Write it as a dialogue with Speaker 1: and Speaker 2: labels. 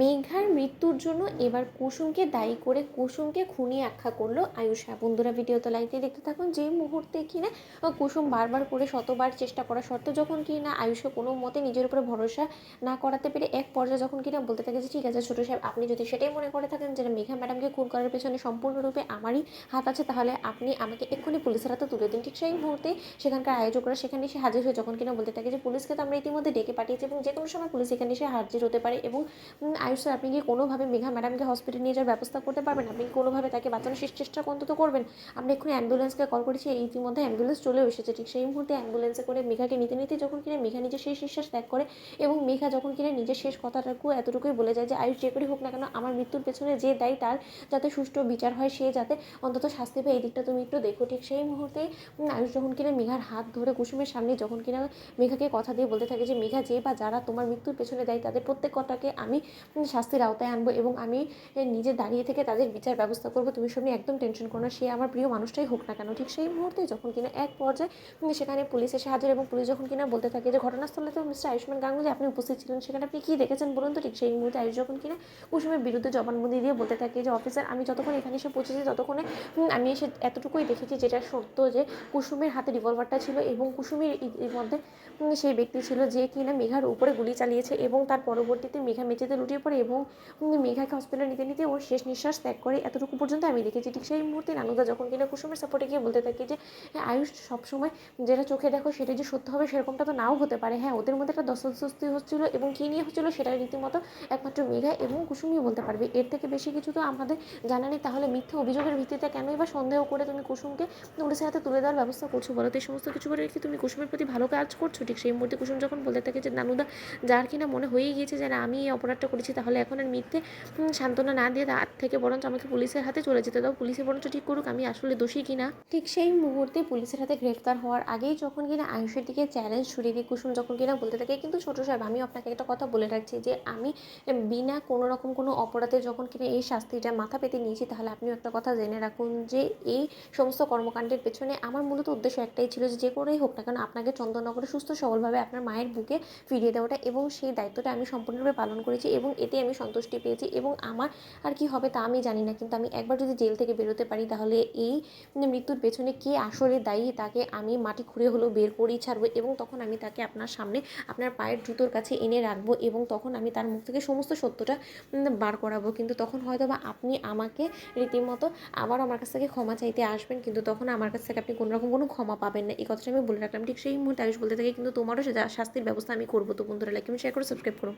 Speaker 1: মেঘার মৃত্যুর জন্য এবার কুসুমকে দায়ী করে কুসুমকে খুনি আখ্যা করল আয়ুষা। বন্ধুরা ভিডিও তো লাইক দিয়ে দেখতে থাকুন যে মুহূর্তে কিনা কুসুম বারবার করে শতবার চেষ্টা করা সত্ত্বেও যখন কিনা আয়ুষকে কোনো মতে নিজের উপরে ভরসা না করাতে পেরে এক পর্যায়ে যখন কিনা বলতে থাকে যে, ঠিক আছে ছোটো সাহেব, আপনি যদি সেটাই মনে করে থাকেন যে মেঘা ম্যাডামকে খুন করার পেছনে সম্পূর্ণরূপে আমারই হাত আছে, তাহলে আপনি আমাকে এক্ষুনি পুলিশের হাতে তুলে দিন। ঠিক সেই মুহূর্তে সেখানকার আয়োজকরা সেখানে এসে হাজির হয়ে যখন কিনা বলতে থাকে যে, পুলিশকে তো আমরা ইতিমধ্যে ডেকে পাঠিয়েছি এবং যে কোনো সময় পুলিশ এখানে এসে হাজির হতে পারে এবং আয়ুষ স্যার আপনি কি কোনোভাবে মেঘা ম্যাডামকে হসপিটালে নিয়ে যাওয়ার ব্যবস্থা করতে পারবেন? আপনি কোনোভাবে তাকে বাঁচানোর শেষ চেষ্টা অন্তত করবেন? আপনি এক্ষুনি অ্যাম্বুলেন্সকে কল করেছি ইতিমধ্যে অ্যাম্বুলেন্স চলেও এসেছে। ঠিক সেই মুহূর্তে অ্যাম্বুলেন্সে করে মেঘাকে নিতে নিতে যখন কিনা মেঘা নিজের শেষ নিঃশ্বাস ত্যাগ করে এবং মেঘা যখন কিনা নিজের শেষ কথাটাকু এতটুকুই বলে যায় যে, আয়ুষ, যে করেই হোক না কেন, আমার মৃত্যুর পেছনে যে দায়ী তার, যাতে সুষ্ঠু বিচার হয়, সে যাতে অন্তত শাস্তি পায়, এই দিকটা তুমি একটু দেখো। ঠিক সেই মুহূর্তে আয়ুষ যখন কিনা মেঘার হাত ধরে কুসুমের সামনে যখন কিনা মেঘাকে কথা দিয়ে বলতে থাকে যে, মেঘা, যে বা যারা তোমার মৃত্যুর পেছনে দেয়, তাদের প্রত্যেক কথাকে আমি শাস্তির আওতায় আনব এবং আমি নিজে দাঁড়িয়ে থেকে তাদের বিচার ব্যবস্থা করব। তুমি সব একদম টেনশন করো না, সে আমার প্রিয় মানুষটাই হোক না কেন, ঠিক সেই মুহূর্তে যখন কিনা এক পর্যায়ে সেখানে পুলিশ এসে হাজির এবং পুলিশ যখন কিনা বলতে থাকে যে, ঘটনাস্থলে তো মিস্টার আয়ুষ্মান গাঙ্গুলি, আপনি উপস্থিত ছিলেন, সেখানে আপনি কী দেখেছেন বলুন তো? ঠিক সেই মুহূর্তে আয়ুষ যখন কিনা কুসুমের বিরুদ্ধে জবানবন্দি দিয়ে বলতে থাকে যে, অফিসার, আমি যতক্ষণ এখানে এসে পৌঁছেছি, ততক্ষণে আমি এসে এতটুকুই দেখেছি যেটা সত্য যে, কুসুমের হাতে রিভলভারটা ছিল এবং কুসুমের মধ্যে সেই ব্যক্তি ছিল যে কিনা মেঘার উপরে গুলি চালিয়েছে এবং তার পরবর্তীতে মেঘা মেঝেতে লুটিয়ে পড়ে এবং মেঘাকে হসপিটালে নিতে নিতে ওর শেষ নিঃশ্বাস ত্যাগ করে। এতটুকু পর্যন্ত আমি দেখেছি ঠিক সেই মুহূর্তে নানুদা যখন কিনা কুসুমের সাপোর্টে গিয়ে বলতে থাকে যে হ্যাঁ, আয়ুষ সবসময় যেটা চোখে দেখো সেটা যে সত্য হবে সেরকমটা তো নাও হতে পারে। হ্যাঁ ওদের মধ্যে একটা দস্তদস্তি হচ্ছিল এবং কী নিয়ে হচ্ছিল সেটা রীতিমতো একমাত্র মেঘা এবং কুসুমই বলতে পারবে। এর থেকে বেশি কিছু তো আমাদের জানা নেই। তাহলে মিথ্যা অভিযোগের ভিত্তিতে কেনই বা সন্দেহ করে তুমি কুসুমকে পুলিশের হাতে তুলে দেওয়ার ব্যবস্থা করছ বলো তো? এই সমস্ত কিছু করে কি তুমি কুসুমের প্রতি ভালো কাজ করছ? ঠিক সেই মুহূর্তে কুসুম যখন বলতে থাকে যে নানুদা যার কিনা মনে হয়েই গিয়েছে যে আমি এই অপরাধটা করেছি, তাহলে এখন আর মিথ্যে সান্ত্বনা না দিয়ে তার থেকে বরঞ্চ আমাকে পুলিশের হাতে চলে যেতে দাও। পুলিশে বরঞ্চ ঠিক করুক, আমি আসলে দোষী কিনা ঠিক সেই মুহূর্তে পুলিশের হাতে গ্রেফতার হওয়ার আগেই যখন কিনা আয়ুষের দিকে চ্যালেঞ্জ ছুড়ে দিয়ে কুসুম যখন কিনা বলতে থাকে, কিন্তু ছোটো সাহেব, আমি আপনাকে একটা কথা বলে রাখছি যে, আমি বিনা কোনো রকম কোনো অপরাধে যখন কিনা এই শাস্তিটা মাথা পেতে নিয়েছি, তাহলে আপনিও একটা কথা জেনে রাখুন যে, এই সমস্ত কর্মকাণ্ডের পেছনে আমার মূলত উদ্দেশ্য একটাই ছিল যে যে করেই হোক না কেন, আপনাকে চন্দননগরে সুস্থ সবলভাবে আপনার মায়ের বুকে ফিরিয়ে দেওয়াটা এবং সেই দায়িত্বটা আমি সম্পূর্ণরূপে পালন করেছি এবং এতে আমি সন্তুষ্টি পেয়েছি এবং আমার আর কি হবে তা আমি জানি না। কিন্তু আমি একবার যদি জেল থেকে বেরোতে পারি, তাহলে এই মৃত্যুর পেছনে কে আসলে দায়ী, তাকে আমি মাটি খুঁড়ে হলেও বের করেই ছাড়বো এবং তখন আমি তাকে আপনার সামনে, আপনার পায়ের জুতোর কাছে এনে রাখব এবং তখন আমি তার মুখ থেকে সমস্ত সত্যটা বার করাবো। কিন্তু তখন হয়তো বা আপনি আমাকে রীতিমতো আবার আমার কাছ থেকে ক্ষমা চাইতে আসবেন, কিন্তু তখন আমার কাছ থেকে আপনি কোনোরকম কোনো ক্ষমা পাবেন না। এই কথাটা আমি বলে রাখলাম। ঠিক সেই মুহূর্তে আয়ুষ বলতে থাকি, কিন্তু তোমারও শাস্তির ব্যবস্থা আমি করব। তো বন্ধুরা লাইক আমি শেয়ার করে সাবস্ক্রাইব করো।